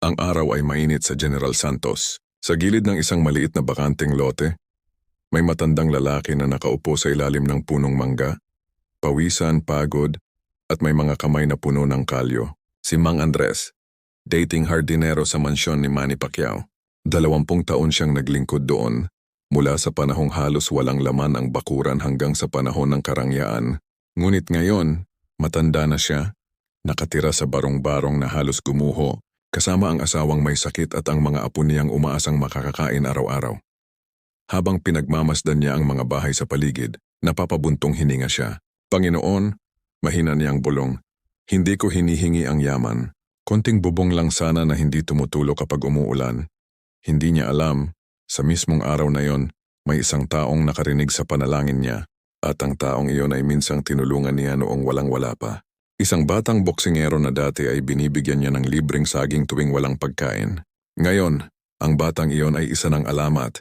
Ang araw ay mainit sa General Santos. Sa gilid ng isang maliit na bakanteng lote, may matandang lalaki na nakaupo sa ilalim ng punong mangga. Pawisan, pagod, at may mga kamay na puno ng kalyo. Si Mang Andres, dating hardinero sa mansyon ni Manny Pacquiao. Dalawampung taon siyang naglingkod doon, mula sa panahong halos walang laman ang bakuran hanggang sa panahon ng karangyaan. Ngunit ngayon, matanda na siya, nakatira sa barong-barong na halos gumuho, kasama ang asawang may sakit at ang mga apo niyang umaasang makakakain araw-araw. Habang pinagmamasdan niya ang mga bahay sa paligid, napapabuntong hininga siya. Panginoon, mahina niyang bulong, hindi ko hinihingi ang yaman. Konting bubong lang sana na hindi tumutulo kapag umuulan. Hindi niya alam, sa mismong araw na yon, may isang taong nakarinig sa panalangin niya at ang taong iyon ay minsang tinulungan niya noong walang-wala pa. Isang batang boksingero na dati ay binibigyan niya ng libreng saging tuwing walang pagkain. Ngayon, ang batang iyon ay isa ng alamat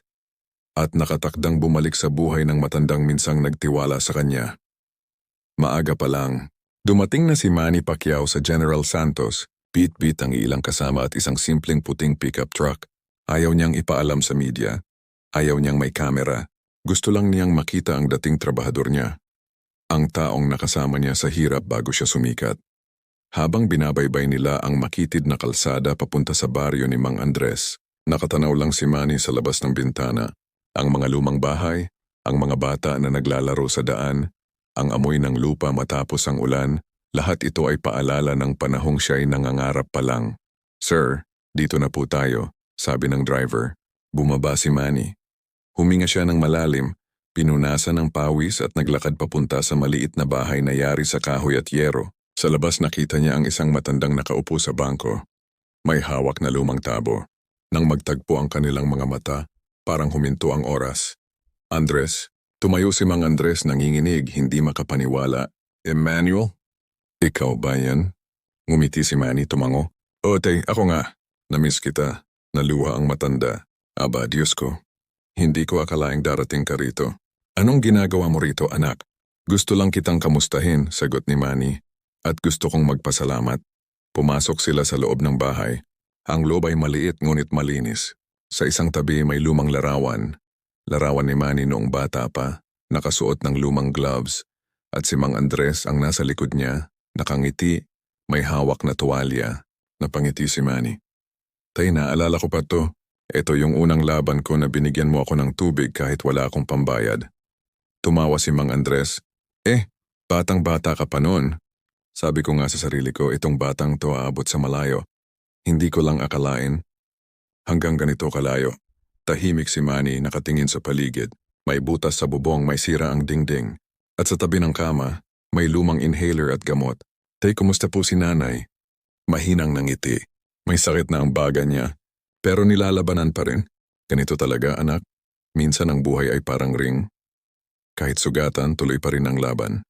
at nakatakdang bumalik sa buhay ng matandang minsang nagtiwala sa kanya. Maaga pa lang, dumating na si Manny Pacquiao sa General Santos, beat-beat ang ilang kasama at isang simpleng puting pickup truck. Ayaw niyang ipaalam sa media. Ayaw niyang may kamera. Gusto lang niyang makita ang dating trabahador niya. Ang taong nakasama niya sa hirap bago siya sumikat. Habang binabaybay nila ang makitid na kalsada papunta sa baryo ni Mang Andres, nakatanaw lang si Manny sa labas ng bintana. Ang mga lumang bahay, ang mga bata na naglalaro sa daan, ang amoy ng lupa matapos ang ulan, lahat ito ay paalala ng panahong siya ay nangangarap pa lang. Sir, dito na po tayo, sabi ng driver. Bumaba si Manny. Huminga siya ng malalim, pinunasan ng pawis at naglakad papunta sa maliit na bahay na yari sa kahoy at yero. Sa labas nakita niya ang isang matandang nakaupo sa bangko. May hawak na lumang tabo. Nang magtagpo ang kanilang mga mata, parang huminto ang oras. Andres, tumayo si Mang Andres nanginginig, hindi makapaniwala. Emmanuel? Ikaw ba yan? Ngumiti si Manny tumango. Ote, ako nga. Namiss kita. Naluha ang matanda. Aba, Diyos ko. Hindi ko akalaing darating ka rito. Anong ginagawa mo rito, anak? Gusto lang kitang kamustahin, sagot ni Manny. At gusto kong magpasalamat. Pumasok sila sa loob ng bahay. Ang loob ay maliit ngunit malinis. Sa isang tabi may lumang larawan. Larawan ni Manny noong bata pa, nakasuot ng lumang gloves. At si Mang Andres ang nasa likod niya, nakangiti, may hawak na tuwalya. Napangiti si Manny. Tay, naalala ko pa to. Ito yung unang laban ko na binigyan mo ako ng tubig kahit wala akong pambayad. Tumawa si Mang Andres. Eh, batang-bata ka pa noon. Sabi ko nga sa sarili ko, itong batang to aabot sa malayo. Hindi ko lang akalain. Hanggang ganito kalayo. Tahimik si Manny nakatingin sa paligid. May butas sa bubong, may sira ang dingding. At sa tabi ng kama, may lumang inhaler at gamot. Tay, kumusta po si nanay? Mahinang nangiti. May sakit na ang baga niya. Pero nilalabanan pa rin. Ganito talaga, anak. Minsan ang buhay ay parang ring. Kahit sugatan, tuloy pa rin ang laban.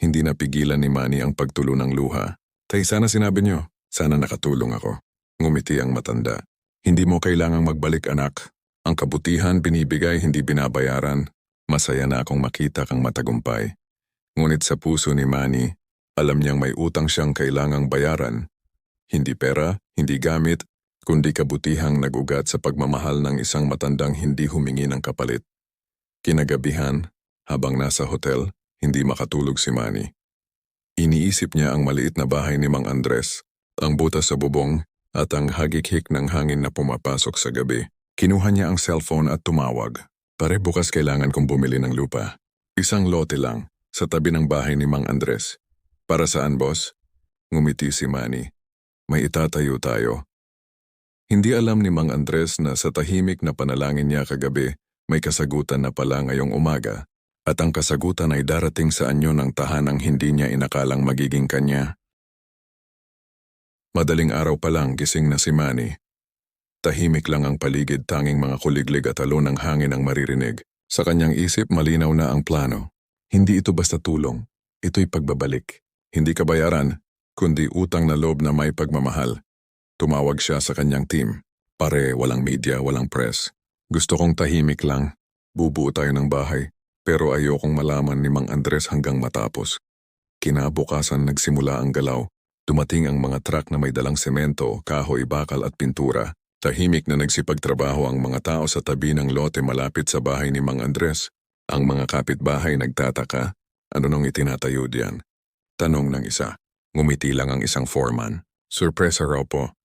Hindi napigilan ni Manny ang pagtulo ng luha. Tay, sana sinabi niyo. Sana nakatulong ako. Ngumiti ang matanda. Hindi mo kailangang magbalik, anak. Ang kabutihan binibigay, hindi binabayaran. Masaya na akong makita kang matagumpay. Ngunit sa puso ni Manny, alam niyang may utang siyang kailangang bayaran. Hindi pera, hindi gamit, kundi kabutihang nagugat sa pagmamahal ng isang matandang hindi humingi ng kapalit. Kinagabihan, habang nasa hotel, hindi makatulog si Manny. Iniisip niya ang maliit na bahay ni Mang Andres, ang butas sa bubong, at ang hagikhik ng hangin na pumapasok sa gabi. Kinuha niya ang cellphone at tumawag. Pare bukas kailangan kong bumili ng lupa. Isang lote lang, sa tabi ng bahay ni Mang Andres. Para saan, boss? Ngumiti si Manny. May itatayo tayo. Hindi alam ni Mang Andres na sa tahimik na panalangin niya kagabi, may kasagutan na pala ngayong umaga. At ang kasagutan ay darating sa anyo ng tahanang hindi niya inakalang magiging kanya. Madaling araw pa lang gising na si Manny. Tahimik lang ang paligid tanging mga kuliglig at alon ng hangin ang maririnig. Sa kanyang isip malinaw na ang plano. Hindi ito basta tulong. Ito'y pagbabalik. Hindi kabayaran, kundi utang na loob na may pagmamahal. Tumawag siya sa kanyang team. Pare, walang media, walang press. Gusto kong tahimik lang. Bubuo tayo ng bahay. Pero ayokong malaman ni Mang Andres hanggang matapos. Kinabukasan nagsimula ang galaw. Dumating ang mga truck na may dalang semento, kahoy, bakal at pintura. Tahimik na nagsipagtrabaho ang mga tao sa tabi ng lote malapit sa bahay ni Mang Andres. Ang mga kapitbahay nagtataka, ano nung itinatayo diyan? Tanong ng isa. Ngumiti lang ang isang foreman. Surpresa raw po.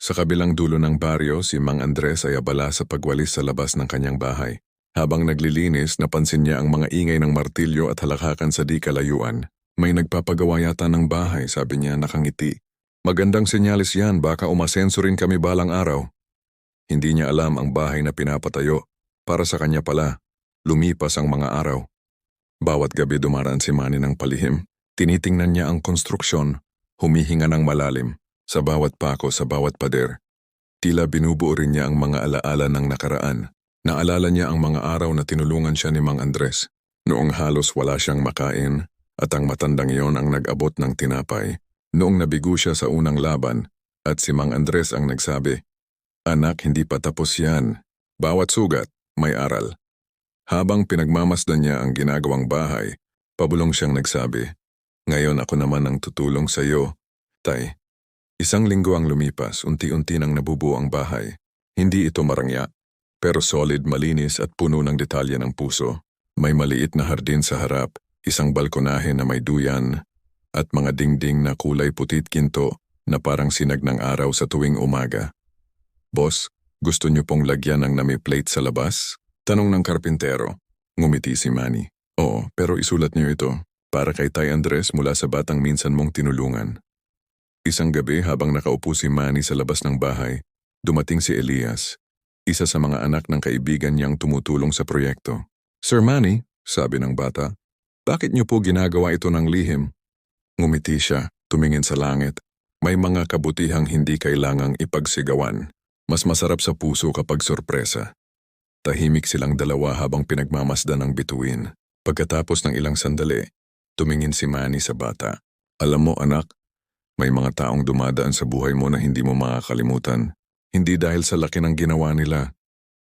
Sa kabilang dulo ng baryo, si Mang Andres ay abala sa pagwalis sa labas ng kanyang bahay. Habang naglilinis, napansin niya ang mga ingay ng martilyo at halakakan sa di kalayuan. May nagpapagawa yata ng bahay, sabi niya nakangiti. Magandang senyalis yan, baka umasenso rin kami balang araw. Hindi niya alam ang bahay na pinapatayo. Para sa kanya pala, lumipas ang mga araw. Bawat gabi dumaraan si Manny ng palihim. Tinitingnan niya ang konstruksyon, humihinga ng malalim, sa bawat pako, sa bawat pader. Tila binubuo rin niya ang mga alaala ng nakaraan. Naalala niya ang mga araw na tinulungan siya ni Mang Andres. Noong halos wala siyang makain, at ang matandang iyon ang nag-abot ng tinapay. Noong nabigo siya sa unang laban, at si Mang Andres ang nagsabi, Anak, hindi pa tapos yan. Bawat sugat, may aral. Habang pinagmamasdan niya ang ginagawang bahay, pabulong siyang nagsabi, Ngayon ako naman ang tutulong sa iyo, Tay. Isang linggo ang lumipas, unti-unti nang nabubuo ang bahay. Hindi ito marangya, pero solid, malinis at puno ng detalye ng puso. May maliit na hardin sa harap, isang balkonahe na may duyan, at mga dingding na kulay putit kinto na parang sinag ng araw sa tuwing umaga. Boss, gusto niyo pong lagyan ng nami plate sa labas? Tanong ng karpintero. Ngumiti si Manny. Oo, pero isulat niyo ito. Para kay Tay Andres mula sa batang minsan mong tinulungan. Isang gabi habang nakaupo si Manny sa labas ng bahay, dumating si Elias, isa sa mga anak ng kaibigan niyang tumutulong sa proyekto. Sir Manny, sabi ng bata, bakit niyo po ginagawa ito ng lihim? Ngumiti siya, tumingin sa langit. May mga kabutihang hindi kailangang ipagsigawan. Mas masarap sa puso kapag sorpresa. Tahimik silang dalawa habang pinagmamasdan ng bituin. Pagkatapos ng ilang sandali, tumingin si Manny sa bata. Alam mo anak, may mga taong dumadaan sa buhay mo na hindi mo makakalimutan. Hindi dahil sa laki ng ginawa nila,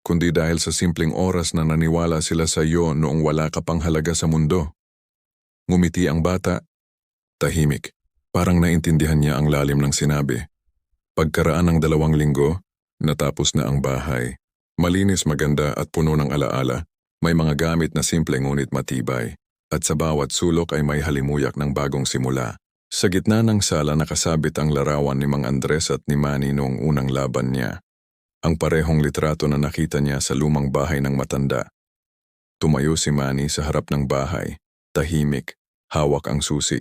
kundi dahil sa simpleng oras na naniwala sila sa iyo noong wala ka pang halaga sa mundo. Ngumiti ang bata Tahimik. Parang naintindihan niya ang lalim ng sinabi. Pagkaraan ng dalawang linggo, natapos na ang bahay. Malinis maganda at puno ng alaala. May mga gamit na simple ngunit matibay. At sa bawat sulok ay may halimuyak ng bagong simula. Sa gitna ng sala nakasabit ang larawan ni Mang Andres at ni Manny noong unang laban niya. Ang parehong litrato na nakita niya sa lumang bahay ng matanda. Tumayo si Manny sa harap ng bahay, tahimik, hawak ang susi.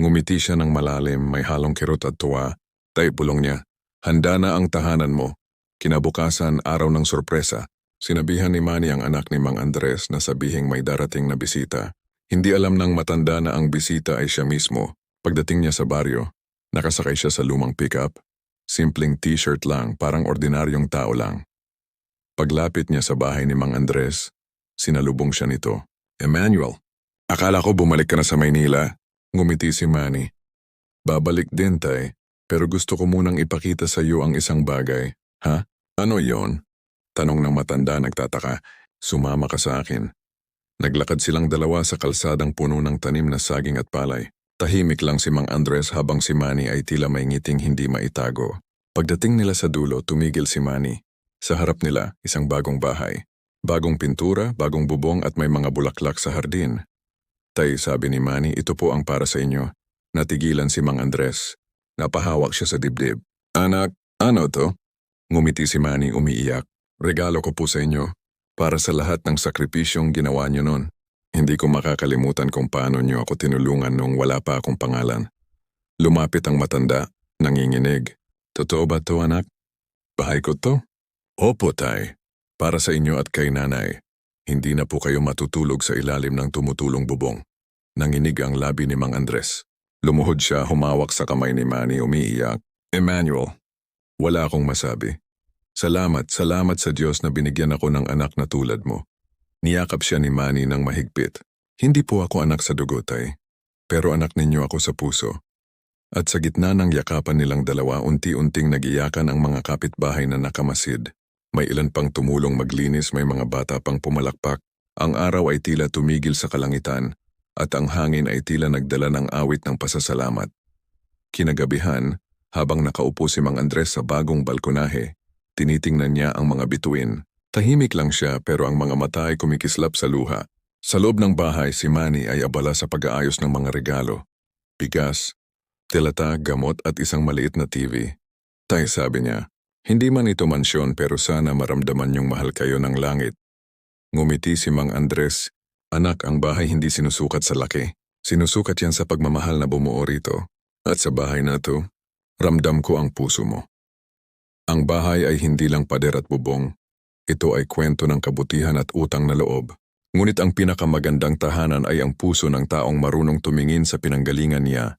Ngumiti siya ng malalim, may halong kirot at tuwa. Tay niya, handa na ang tahanan mo. Kinabukasan, araw ng sorpresa. Sinabihan ni Manny ang anak ni Mang Andres na sabihing may darating na bisita. Hindi alam ng matanda na ang bisita ay siya mismo. Pagdating niya sa baryo, nakasakay siya sa lumang pickup. Simpleng t-shirt lang, parang ordinaryong tao lang. Paglapit niya sa bahay ni Mang Andres, sinalubong siya nito. Emmanuel, akala ko bumalik ka na sa Maynila. Ngumiti si Manny. Babalik din, tay. Pero gusto ko munang ipakita sa iyo ang isang bagay. Ha? Ano yon? Tanong ng matanda nagtataka. Sumama ka sa akin. Naglakad silang dalawa sa kalsadang puno ng tanim na saging at palay. Tahimik lang si Mang Andres habang si Manny ay tila may ngiting hindi maitago. Pagdating nila sa dulo, tumigil si Manny. Sa harap nila, isang bagong bahay. Bagong pintura, bagong bubong at may mga bulaklak sa hardin. Tay, sabi ni Manny, ito po ang para sa inyo. Natigilan si Mang Andres. Napahawak siya sa dibdib. Anak, ano to? Ngumiti si Manny umiiyak. Regalo ko po sa inyo. Para sa lahat ng sakripisyong ginawa niyo noon. Hindi ko makakalimutan kung paano niyo ako tinulungan nung wala pa akong pangalan. Lumapit ang matanda, nanginginig. Totoo ba to anak? Bahay ko to? Opo tay. Para sa inyo at kay nanay. Hindi na po kayo matutulog sa ilalim ng tumutulong bubong. Nanginig ang labi ni Mang Andres. Lumuhod siya humawak sa kamay ni Manny umiiyak. Emmanuel, wala akong masabi. Salamat, salamat sa Diyos na binigyan ako ng anak na tulad mo. Niyakap siya ni Manny ng mahigpit. Hindi po ako anak sa dugotay, pero anak ninyo ako sa puso. At sa gitna ng yakapan nilang dalawa, unti-unting nagiyakan ang mga kapitbahay na nakamasid. May ilan pang tumulong maglinis, may mga bata pang pumalakpak. Ang araw ay tila tumigil sa kalangitan, at ang hangin ay tila nagdala ng awit ng pasasalamat. Kinagabihan, habang nakaupo si Mang Andres sa bagong balkonahe, tinitingnan niya ang mga bituin. Tahimik lang siya pero ang mga mata ay kumikislap sa luha. Sa loob ng bahay, si Manny ay abala sa pag-aayos ng mga regalo. Bigas, tilata, gamot at isang maliit na TV. Tay sabi niya, hindi man ito mansyon pero sana maramdaman yung mahal kayo ng langit. Ngumiti si Mang Andres, anak ang bahay hindi sinusukat sa laki. Sinusukat yan sa pagmamahal na bumuo rito. At sa bahay na to, ramdam ko ang puso mo. Ang bahay ay hindi lang pader at bubong. Ito ay kwento ng kabutihan at utang na loob. Ngunit ang pinakamagandang tahanan ay ang puso ng taong marunong tumingin sa pinanggalingan niya.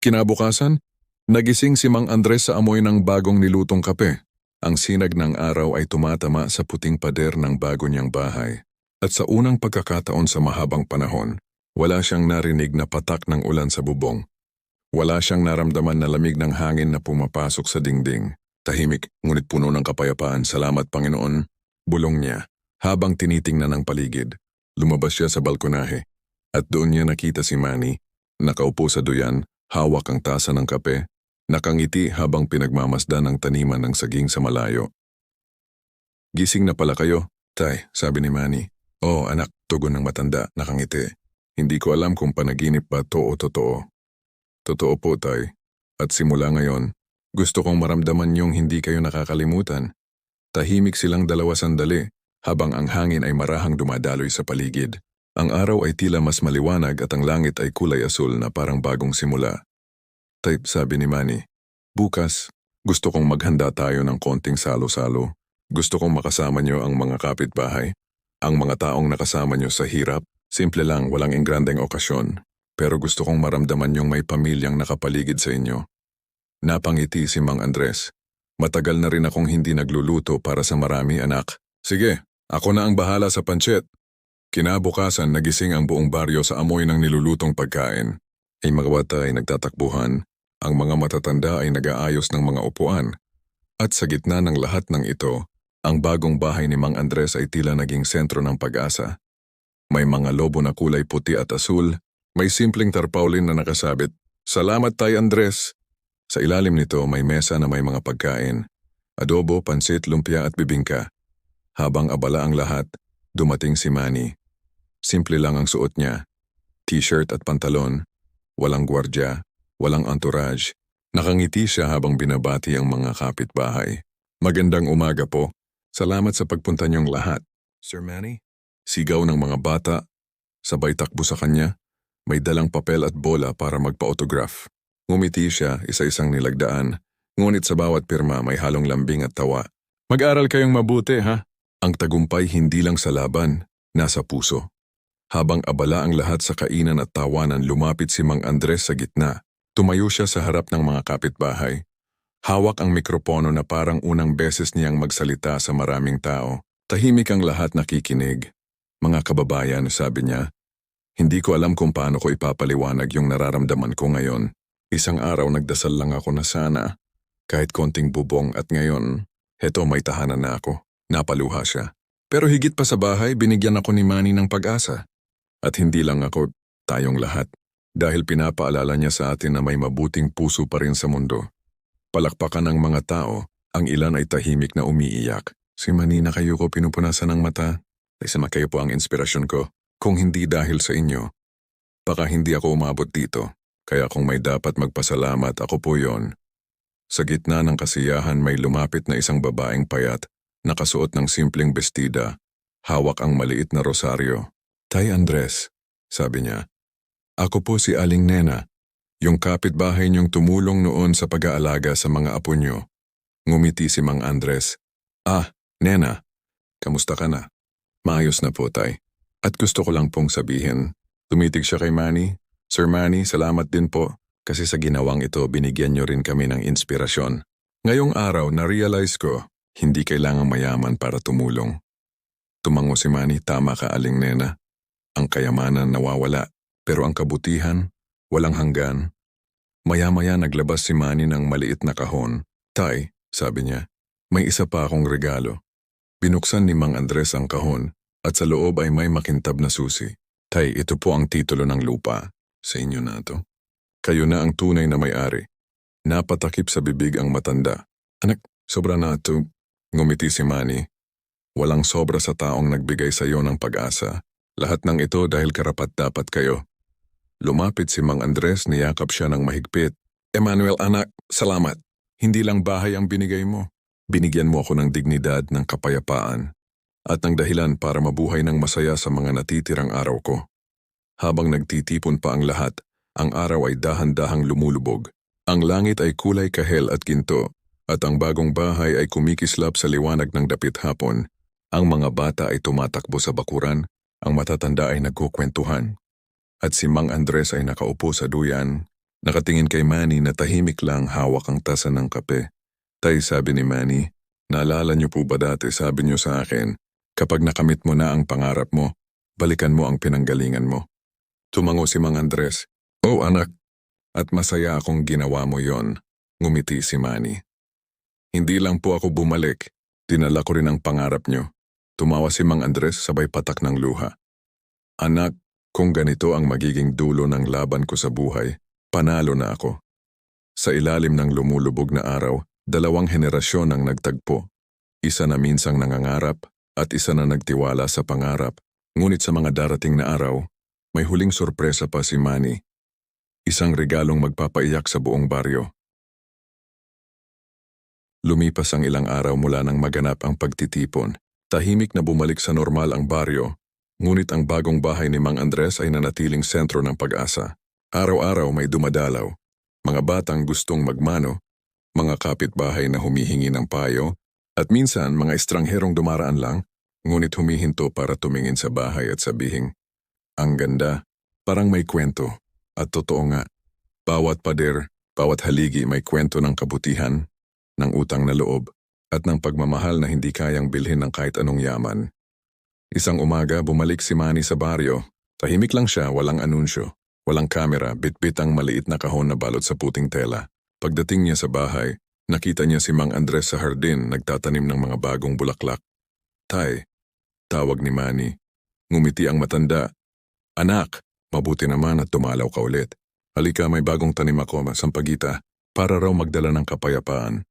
Kinabukasan, nagising si Mang Andres sa amoy ng bagong nilutong kape. Ang sinag ng araw ay tumatama sa puting pader ng bago niyang bahay. At sa unang pagkakataon sa mahabang panahon, wala siyang narinig na patak ng ulan sa bubong. Wala siyang naramdaman na lamig ng hangin na pumapasok sa dingding. Tahimik, ngunit puno ng kapayapaan. Salamat Panginoon. Bulong niya, habang tinitingnan ang paligid. Lumabas siya sa balkonahe. At doon niya nakita si Manny, nakaupo sa duyan, hawak ang tasa ng kape, nakangiti habang pinagmamasdan ang taniman ng saging sa malayo. Gising na pala kayo, Tay, sabi ni Manny. Oo, anak, tugon ng matanda, nakangiti. Hindi ko alam kung panaginip ba to o totoo. Totoo po, Tay. At simula ngayon, gusto kong maramdaman niyong hindi kayo nakakalimutan. Tahimik silang dalawa sandali, habang ang hangin ay marahang dumadaloy sa paligid. Ang araw ay tila mas maliwanag at ang langit ay kulay asul na parang bagong simula. Type sabi ni Manny, Bukas, gusto kong maghanda tayo ng konting salo-salo. Gusto kong makasama niyo ang mga kapitbahay. Ang mga taong nakasama niyo sa hirap, simple lang walang ingrandeng okasyon. Pero gusto kong maramdaman yung may pamilyang nakapaligid sa inyo. Napangiti si Mang Andres. Matagal na rin akong hindi nagluluto para sa marami anak. Sige, ako na ang bahala sa panchet. Kinabukasan nagising ang buong baryo sa amoy ng nilulutong pagkain. Ay mga bata ay nagtatakbuhan, ang mga matatanda ay nag-aayos ng mga upuan. At sa gitna ng lahat ng ito, ang bagong bahay ni Mang Andres ay tila naging sentro ng pag-asa. May mga lobo na kulay puti at asul, may simpleng tarpaulin na nakasabit. Salamat tay Andres! Sa ilalim nito may mesa na may mga pagkain. Adobo, pansit, lumpia at bibingka. Habang abala ang lahat, dumating si Manny. Simple lang ang suot niya. T-shirt at pantalon. Walang gwardya, walang entourage. Nakangiti siya habang binabati ang mga kapitbahay. Magandang umaga po. Salamat sa pagpunta niyong lahat. Sir Manny? Sigaw ng mga bata. Sabay takbo sa kanya. May dalang papel at bola para magpa-autograph. Ngumiti siya, isa-isang nilagdaan. Ngunit sa bawat pirma may halong lambing at tawa. Mag-aral kayong mabuti, ha? Ang tagumpay hindi lang sa laban, nasa puso. Habang abala ang lahat sa kainan at tawanan, lumapit si Mang Andres sa gitna. Tumayo siya sa harap ng mga kapitbahay. Hawak ang mikropono na parang unang beses niyang magsalita sa maraming tao. Tahimik ang lahat nakikinig. Mga kababayan, sabi niya, hindi ko alam kung paano ko ipapaliwanag yung nararamdaman ko ngayon. Isang araw nagdasal lang ako na sana, kahit konting bubong at ngayon, heto may tahanan na ako. Napaluha siya. Pero higit pa sa bahay, binigyan ako ni Manny ng pag-asa. At hindi lang ako, tayong lahat. Dahil pinapaalala niya sa atin na may mabuting puso pa rin sa mundo. Palakpakan ng mga tao, ang ilan ay tahimik na umiiyak. Si Manny na kayo ko pinupunasan ng mata. Ay kayo po ang inspirasyon ko. Kung hindi dahil sa inyo, baka hindi ako umabot dito. Kaya kung may dapat magpasalamat, ako po yon. Sa gitna ng kasiyahan may lumapit na isang babaeng payat nakasuot ng simpleng bestida, hawak ang maliit na rosaryo. Tay Andres, sabi niya, ako po si Aling Nena, yung kapitbahay niyong tumulong noon sa pag-aalaga sa mga apo niyo. Ngumiti si Mang Andres. Ah, Nena, kamusta ka na? Maayos na po, Tay. At gusto ko lang pong sabihin, tumitig siya kay Manny. Sir Manny, salamat din po kasi sa ginawang ito binigyan niyo rin kami ng inspirasyon. Ngayong araw na-realize ko hindi kailangang mayaman para tumulong. Tumango si Manny, tama ka aling nena. Ang kayamanan nawawala, pero ang kabutihan, walang hanggan. Maya-maya naglabas si Manny ng maliit na kahon. Tay, sabi niya, may isa pa akong regalo. Binuksan ni Mang Andres ang kahon at sa loob ay may makintab na susi. Tay, ito po ang titulo ng lupa. Sa inyo na to. Kayo na ang tunay na may-ari. Napatakip sa bibig ang matanda. Anak, sobra na ito. Ngumiti si Manny. Walang sobra sa taong nagbigay sa iyo ng pag-asa. Lahat ng ito dahil karapat dapat kayo. Lumapit si Mang Andres, niyakap siya ng mahigpit. Emmanuel anak, salamat. Hindi lang bahay ang binigay mo. Binigyan mo ako ng dignidad, ng kapayapaan, at ng dahilan para mabuhay ng masaya sa mga natitirang araw ko. Habang nagtitipon pa ang lahat, ang araw ay dahan-dahang lumulubog. Ang langit ay kulay kahel at ginto, at ang bagong bahay ay kumikislap sa liwanag ng dapit hapon. Ang mga bata ay tumatakbo sa bakuran, ang matatanda ay nagkukwentuhan. At si Mang Andres ay nakaupo sa duyan, nakatingin kay Manny na tahimik lang hawak ang tasa ng kape. Tay sabi ni Manny, naalala niyo po ba dati sabi niyo sa akin, kapag nakamit mo na ang pangarap mo, balikan mo ang pinanggalingan mo. Tumango si Mang Andres, Oh anak, at masaya akong ginawa mo yon, ngumiti si Manny. Hindi lang po ako bumalik, dinala ko rin ang pangarap niyo. Tumawa si Mang Andres sabay patak ng luha. Anak, kung ganito ang magiging dulo ng laban ko sa buhay, panalo na ako. Sa ilalim ng lumulubog na araw, dalawang henerasyon ang nagtagpo. Isa na minsang nangangarap at isa na nagtiwala sa pangarap. Ngunit sa mga darating na araw, may huling sorpresa pa si Manny. Isang regalong magpapaiyak sa buong baryo. Lumipas ang ilang araw mula nang maganap ang pagtitipon. Tahimik na bumalik sa normal ang baryo, ngunit ang bagong bahay ni Mang Andres ay nanatiling sentro ng pag-asa. Araw-araw may dumadalaw, mga batang gustong magmano, mga kapitbahay na humihingi ng payo, at minsan mga estrangherong dumaraan lang, ngunit humihinto para tumingin sa bahay at sabihing, Ang ganda, parang may kwento, at totoo nga, bawat pader, bawat haligi may kwento ng kabutihan, ng utang na loob, at ng pagmamahal na hindi kayang bilhin ng kahit anong yaman. Isang umaga, bumalik si Manny sa baryo. Tahimik lang siya, walang anunsyo. Walang kamera, bitbit ang maliit na kahon na balot sa puting tela. Pagdating niya sa bahay, nakita niya si Mang Andres sa hardin nagtatanim ng mga bagong bulaklak. Tay, tawag ni Manny. Ngumiti ang matanda. Anak, mabuti naman at tumalaw ka ulit. Halika may bagong tanim ako, sampagita, para raw magdala ng kapayapaan.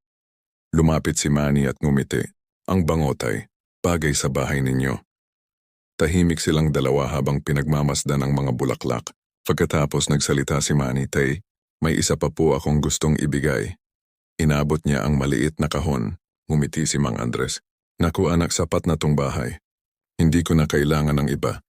Lumapit si Manny at ngumiti. Ang bangotay, bagay sa bahay ninyo. Tahimik silang dalawa habang pinagmamasdan ang mga bulaklak. Pagkatapos nagsalita si Manny, Tay, may isa pa po akong gustong ibigay. Inabot niya ang maliit na kahon. Ngumiti si Mang Andres. Naku anak, sapat na tong bahay. Hindi ko na kailangan ng iba.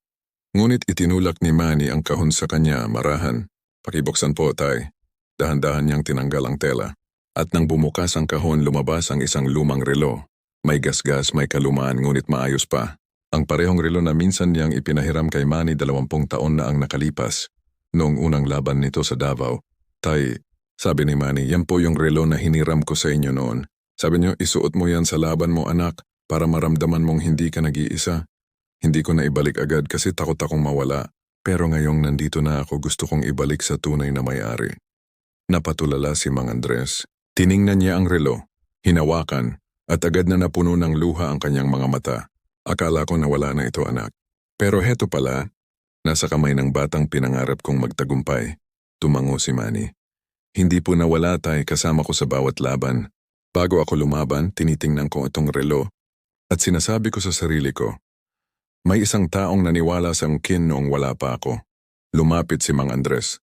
Ngunit itinulak ni Manny ang kahon sa kanya, marahan. Pakibuksan po, Tay. Dahan-dahan niyang tinanggal ang tela. At nang bumukas ang kahon, lumabas ang isang lumang relo. May gasgas, may kalumaan, ngunit maayos pa. Ang parehong relo na minsan niyang ipinahiram kay Manny dalawampung taon na ang nakalipas. Noong unang laban nito sa Davao. Tay, sabi ni Manny, yan po yung relo na hiniram ko sa inyo noon. Sabi niyo, isuot mo yan sa laban mo anak para maramdaman mong hindi ka nag-iisa. Hindi ko na ibalik agad kasi takot akong mawala. Pero ngayong nandito na ako gusto kong ibalik sa tunay na may-ari. Napatulala si Mang Andres. Tiningnan niya ang relo, hinawakan, at agad na napuno ng luha ang kanyang mga mata. Akala ko nawala na ito anak. Pero heto pala, nasa kamay ng batang pinangarap kong magtagumpay. Tumango si Manny. Hindi po nawala tay kasama ko sa bawat laban. Bago ako lumaban, tinitingnan ko itong relo at sinasabi ko sa sarili ko, may isang taong naniwala sa kin noong wala pa ako. Lumapit si Mang Andres.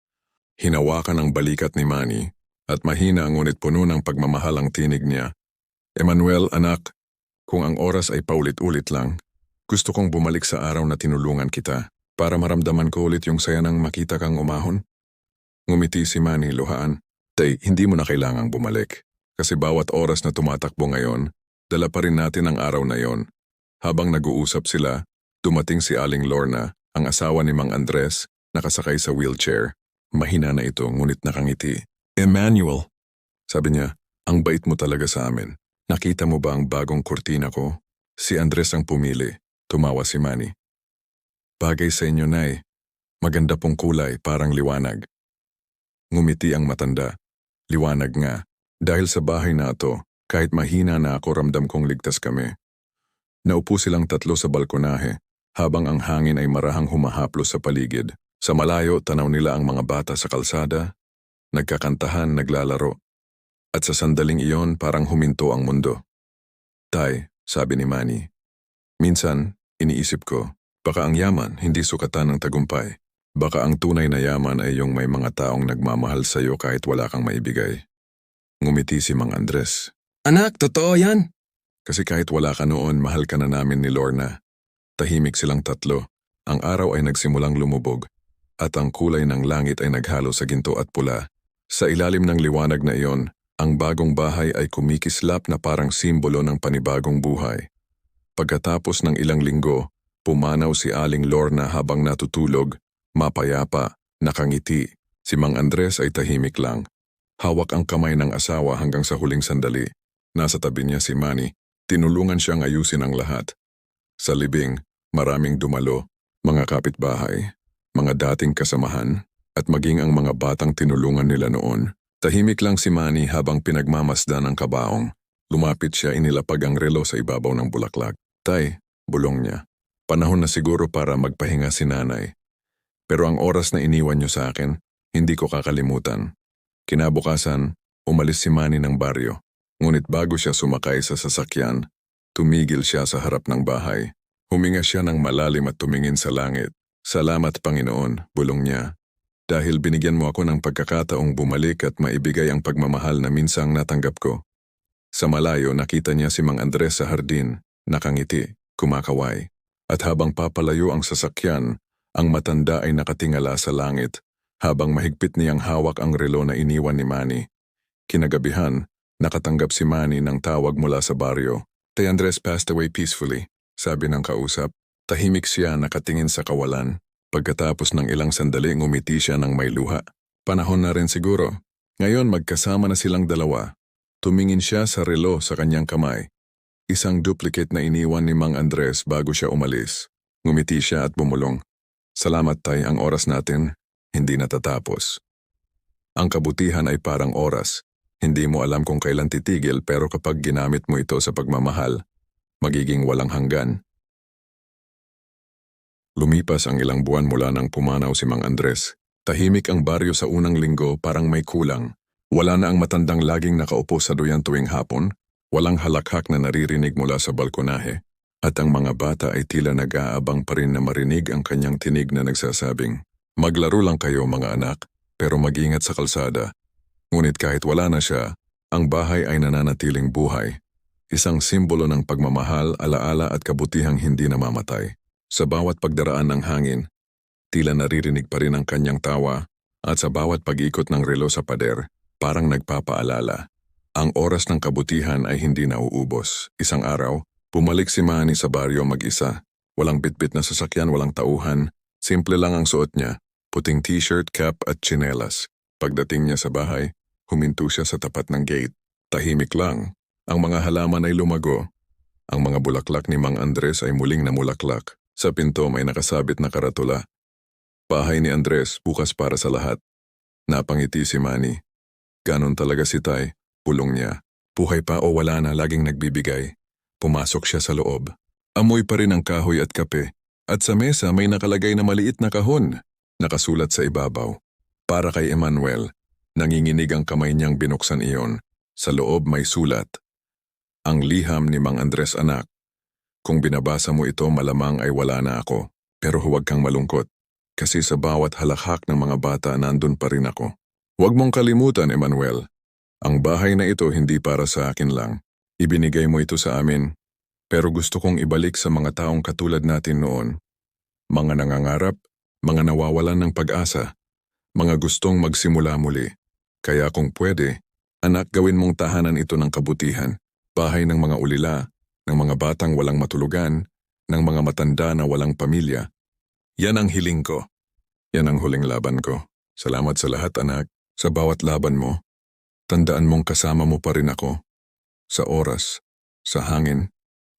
Hinawakan ang balikat ni Manny at mahina ngunit puno ng pagmamahal ang tinig niya. Emmanuel, anak, kung ang oras ay paulit-ulit lang, gusto kong bumalik sa araw na tinulungan kita para maramdaman ko ulit yung saya ng makita kang umahon. Ngumiti si Manny luhaan. Tay, hindi mo na kailangang bumalik. Kasi bawat oras na tumatakbo ngayon, dala pa rin natin ang araw na yon. Habang nag-uusap sila, dumating si Aling Lorna, ang asawa ni Mang Andres, nakasakay sa wheelchair. Mahina na ito ngunit nakangiti. Emmanuel, sabi niya, ang bait mo talaga sa amin. Nakita mo ba ang bagong kurtina ko? Si Andres ang pumili. Tumawa si Manny. Bagay sa inyo, Nay. Maganda pong kulay, parang liwanag. Ngumiti ang matanda. Liwanag nga. Dahil sa bahay na ito, kahit mahina na ako ramdam kong ligtas kami. Naupo silang tatlo sa balkonahe, habang ang hangin ay marahang humahaplos sa paligid. Sa malayo, tanaw nila ang mga bata sa kalsada, nagkakantahan, naglalaro. At sa sandaling iyon parang huminto ang mundo. Tay, sabi ni Manny. Minsan, iniisip ko, baka ang yaman hindi sukatan ng tagumpay. Baka ang tunay na yaman ay yung may mga taong nagmamahal sa iyo kahit wala kang maibigay. Ngumiti si Mang Andres. Anak, totoo yan. Kasi kahit wala ka noon, mahal ka na namin ni Lorna. Tahimik silang tatlo. Ang araw ay nagsimulang lumubog. At ang kulay ng langit ay naghalo sa ginto at pula. Sa ilalim ng liwanag na iyon, ang bagong bahay ay kumikislap na parang simbolo ng panibagong buhay. Pagkatapos ng ilang linggo, pumanaw si Aling Lorna habang natutulog, mapayapa, nakangiti. Si Mang Andres ay tahimik lang. Hawak ang kamay ng asawa hanggang sa huling sandali. Nasa tabi niya si Manny. Tinulungan siyang ayusin ang lahat. Sa libing, maraming dumalo, mga kapitbahay, mga dating kasamahan, at maging ang mga batang tinulungan nila noon. Tahimik lang si Manny habang pinagmamasdan ng kabaong. Lumapit siya inilapag ang relo sa ibabaw ng bulaklak. Tay, bulong niya. Panahon na siguro para magpahinga si nanay. Pero ang oras na iniwan niyo sa akin, hindi ko kakalimutan. Kinabukasan, umalis si Manny ng baryo. Ngunit bago siya sumakay sa sasakyan, tumigil siya sa harap ng bahay. Huminga siya ng malalim at tumingin sa langit. Salamat Panginoon, bulong niya. Dahil binigyan mo ako ng pagkakataong bumalik at maibigay ang pagmamahal na minsang natanggap ko. Sa malayo nakita niya si Mang Andres sa hardin, nakangiti, kumakaway. At habang papalayo ang sasakyan, ang matanda ay nakatingala sa langit, habang mahigpit niyang hawak ang relo na iniwan ni Manny. Kinagabihan, nakatanggap si Manny ng tawag mula sa baryo. Tay Andres passed away peacefully, sabi ng kausap. Tahimik siya nakatingin sa kawalan. Pagkatapos ng ilang sandali ngumiti siya ng may luha. Panahon na rin siguro. Ngayon magkasama na silang dalawa. Tumingin siya sa relo sa kanyang kamay. Isang duplicate na iniwan ni Mang Andres bago siya umalis. Ngumiti siya at bumulong. Salamat tay, ang oras natin hindi natatapos. Ang kabutihan ay parang oras. Hindi mo alam kung kailan titigil pero kapag ginamit mo ito sa pagmamahal, magiging walang hanggan. Lumipas ang ilang buwan mula nang pumanaw si Mang Andres. Tahimik ang baryo sa unang linggo parang may kulang. Wala na ang matandang laging nakaupo sa duyan tuwing hapon, walang halakhak na naririnig mula sa balkonahe, at ang mga bata ay tila nag-aabang pa rin na marinig ang kanyang tinig na nagsasabing, Maglaro lang kayo mga anak, pero mag-ingat sa kalsada. Ngunit kahit wala na siya, ang bahay ay nananatiling buhay. Isang simbolo ng pagmamahal, alaala at kabutihang hindi namamatay. Sa bawat pagdaraan ng hangin, tila naririnig pa rin ang kanyang tawa at sa bawat pag-ikot ng relo sa pader, parang nagpapaalala. Ang oras ng kabutihan ay hindi nauubos. Isang araw, bumalik si Manny sa baryo mag-isa. Walang bitbit na sasakyan, walang tauhan. Simple lang ang suot niya, puting t-shirt, cap at tsinelas. Pagdating niya sa bahay, huminto siya sa tapat ng gate. Tahimik lang. Ang mga halaman ay lumago. Ang mga bulaklak ni Mang Andres ay muling namulaklak. Sa pinto may nakasabit na karatula. Bahay ni Andres bukas para sa lahat. Napangiti si Manny. Ganon talaga si Tay, pulong niya. Buhay pa o wala na laging nagbibigay. Pumasok siya sa loob. Amoy pa rin ang kahoy at kape. At sa mesa may nakalagay na maliit na kahon. Nakasulat sa ibabaw. Para kay Emmanuel. Nanginginig ang kamay niyang binuksan iyon. Sa loob may sulat. Ang liham ni Mang Andres anak. Kung binabasa mo ito malamang ay wala na ako. Pero huwag kang malungkot. Kasi sa bawat halakhak ng mga bata nandun pa rin ako. Huwag mong kalimutan, Emmanuel. Ang bahay na ito hindi para sa akin lang. Ibinigay mo ito sa amin. Pero gusto kong ibalik sa mga taong katulad natin noon. Mga nangangarap, mga nawawalan ng pag-asa, mga gustong magsimula muli. Kaya kung pwede, anak gawin mong tahanan ito ng kabutihan, bahay ng mga ulila, ng mga batang walang matulugan, ng mga matanda na walang pamilya. Yan ang hiling ko. Yan ang huling laban ko. Salamat sa lahat anak, sa bawat laban mo. Tandaan mong kasama mo pa rin ako. Sa oras, sa hangin,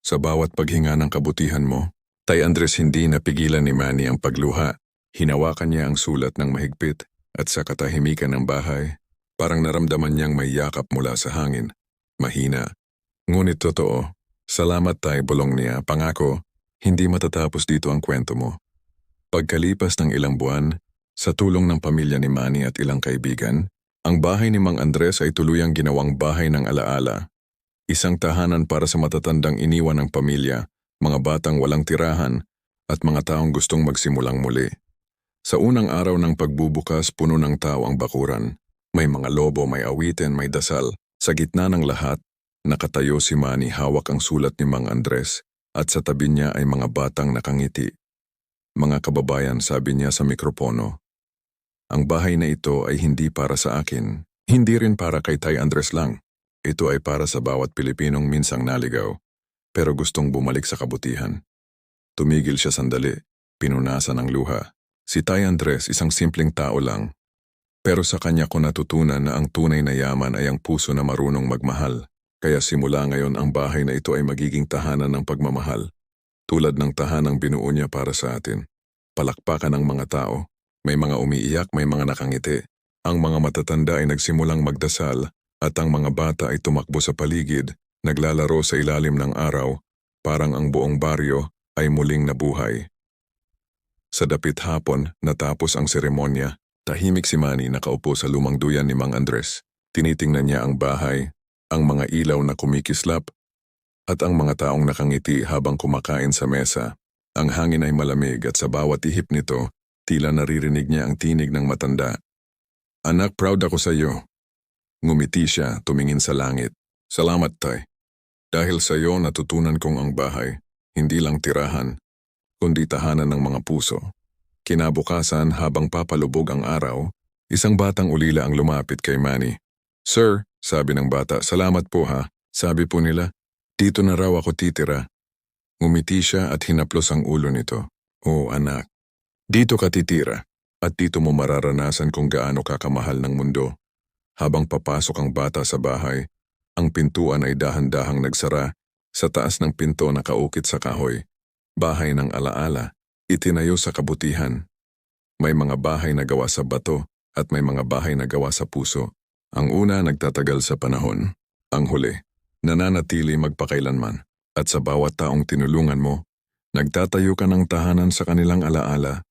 sa bawat paghinga ng kabutihan mo. Tay Andres hindi napigilan ni Manny ang pagluha. Hinawakan niya ang sulat ng mahigpit at sa katahimikan ng bahay, parang naramdaman niyang may yakap mula sa hangin. Mahina. Ngunit totoo, salamat tay bulong niya, pangako, hindi matatapos dito ang kwento mo. Pagkalipas ng ilang buwan, sa tulong ng pamilya ni Manny at ilang kaibigan, Ang bahay ni Mang Andres ay tuluyang ginawang bahay ng alaala. Isang tahanan para sa matatandang iniwan ng pamilya, mga batang walang tirahan, at mga taong gustong magsimulang muli. Sa unang araw ng pagbubukas, puno ng tao ang bakuran. May mga lobo, may awitin, may dasal. Sa gitna ng lahat, nakatayo si Manny hawak ang sulat ni Mang Andres at sa tabi niya ay mga batang nakangiti. Mga kababayan, sabi niya sa mikropono, ang bahay na ito ay hindi para sa akin, hindi rin para kay Tay Andres lang. Ito ay para sa bawat Pilipinong minsang naligaw, pero gustong bumalik sa kabutihan. Tumigil siya sandali, pinunasan ng luha. Si Tay Andres isang simpleng tao lang, pero sa kanya ko natutunan na ang tunay na yaman ay ang puso na marunong magmahal. Kaya simula ngayon ang bahay na ito ay magiging tahanan ng pagmamahal. Tulad ng tahanang binuo niya para sa atin. Palakpakan ng mga tao. May mga umiiyak, may mga nakangiti. Ang mga matatanda ay nagsimulang magdasal at ang mga bata ay tumakbo sa paligid, naglalaro sa ilalim ng araw, parang ang buong baryo ay muling nabuhay. Sa dapit hapon, natapos ang seremonya, tahimik si Manny nakaupo sa lumang duyan ni Mang Andres. Tinitingnan niya ang bahay, ang mga ilaw na kumikislap, at ang mga taong nakangiti habang kumakain sa mesa. Ang hangin ay malamig at sa bawat ihip nito, tila naririnig niya ang tinig ng matanda. Anak, proud ako sa iyo. Ngumiti siya, tumingin sa langit. Salamat, Tay. Dahil sa iyo natutunan kong ang bahay, hindi lang tirahan, kundi tahanan ng mga puso. Kinabukasan habang papalubog ang araw, isang batang ulila ang lumapit kay Manny. Sir, sabi ng bata, salamat po ha. Sabi po nila, dito na raw ako titira. Ngumiti siya at hinaplos ang ulo nito. Oo anak, dito ka titira at dito mo mararanasan kung gaano kakamahal ng mundo. Habang papasok ang bata sa bahay, ang pintuan ay dahan-dahang nagsara sa taas ng pinto na kaukit sa kahoy. Bahay ng alaala, itinayo sa kabutihan. May mga bahay na gawa sa bato at may mga bahay na gawa sa puso. Ang una nagtatagal sa panahon. Ang huli, nananatili magpakailanman. At sa bawat taong tinulungan mo, nagtatayo ka ng tahanan sa kanilang alaala.